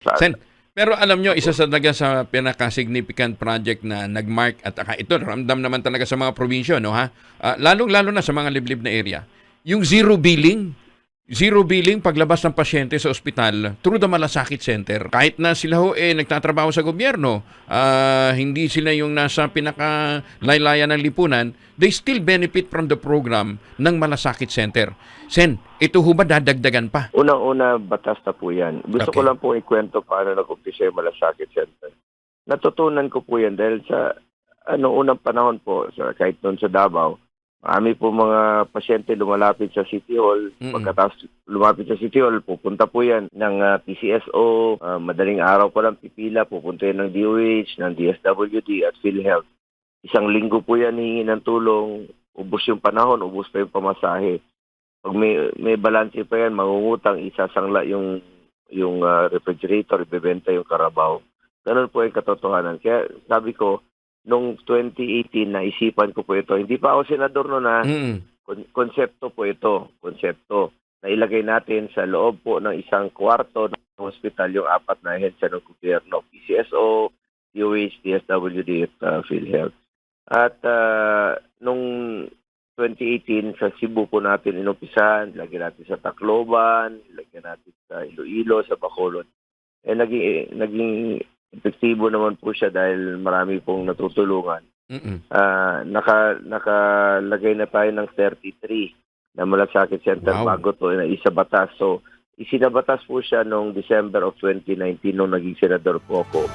Sen, pero alam nyo, isa sa talaga sa pinaka-significant project na nag-mark at aka, ito, ramdam naman talaga sa mga probinsya, no ha? Ah, lalong-lalo na sa mga liblib na area. Yung zero billing, zero billing paglabas ng pasyente sa ospital through the Malasakit Center. Kahit na sila ho eh nagtatrabaho sa gobyerno, ah, hindi sila yung nasa pinaka-laylayan ng lipunan, they still benefit from the program ng Malasakit Center. Sen, ito ho ba dadagdagan pa? Unang-una, batas na po yan. Gusto ko Okay. lang po ikwento paano nag-umpisa yung Malasakit Center. Natutunan ko po yan dahil sa ano unang panahon po, sa, kahit noon sa Davao, marami po mga pasyente lumalapit sa City Hall. Mm-mm. Pagkatapos lumapit sa City Hall, pupunta po yan ng ah, PCSO, ah, madaling araw pa lang pipila, pupunta yan ng DOH, ng DSWD at PhilHealth. Isang linggo po yan hihingi ng tulong, ubos yung panahon, ubos pa yung pamasahe pag may may balanse pa yan, mangungutang, isasangla yung yung ah, refrigerator, ibebenta yung karabaw. Ganun po yung katotohanan. Kaya sabi ko, nung 2018, naisipan ko po ito. Hindi pa ako senador noon na Mm. kon- konsepto po ito. Konsepto na ilagay natin sa loob po ng isang kwarto ng hospital yung apat na ahensya ng gobyerno. PCSO, DOH, DSWD at uh, PhilHealth. At ah, nung 2018 sa Cebu po natin inumpisahan, lagyan natin sa Tacloban, lagyan natin sa Iloilo, sa Bacolod. Eh naging naging epektibo naman po siya dahil marami pong natutulungan. Mm-mm. Ah, naka nakalagay na tayo ng 33 na malasakit center Wow. bago to na isa batas. So isinabatas po siya noong December of 2019 nung naging senador po ako.